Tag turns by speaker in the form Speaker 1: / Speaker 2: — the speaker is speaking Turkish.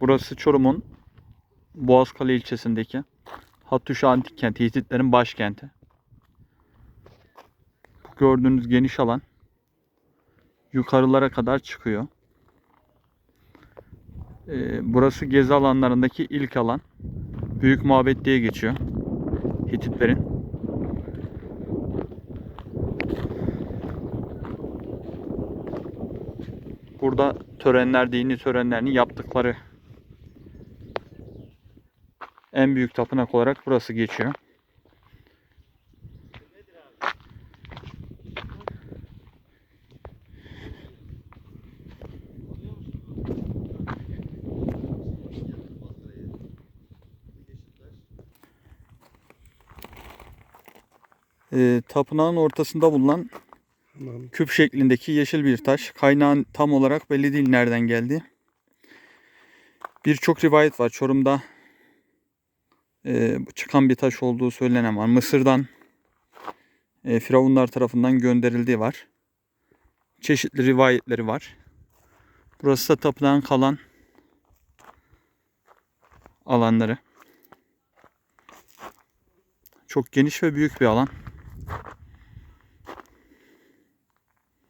Speaker 1: Burası Çorum'un Boğazkale ilçesindeki Hattuşa Antik Kenti, Hititlerin başkenti. Bu gördüğünüz geniş alan yukarılara kadar çıkıyor. Ee, burası gezi alanlarındaki ilk alan. Büyük Mabet diye geçiyor. Hititlerin. Burada törenler, dini törenlerini yaptıkları en büyük tapınak olarak burası geçiyor. Ee, tapınağın ortasında bulunan küp şeklindeki yeşil bir taş. Kaynağın tam olarak belli değil nereden geldi. Birçok rivayet var. Çorum'da e, çıkan bir taş olduğu söylenen var. Mısır'dan e, Firavunlar tarafından gönderildiği var. Çeşitli rivayetleri var. Burası da tapınağın kalan alanları. Çok geniş ve büyük bir alan.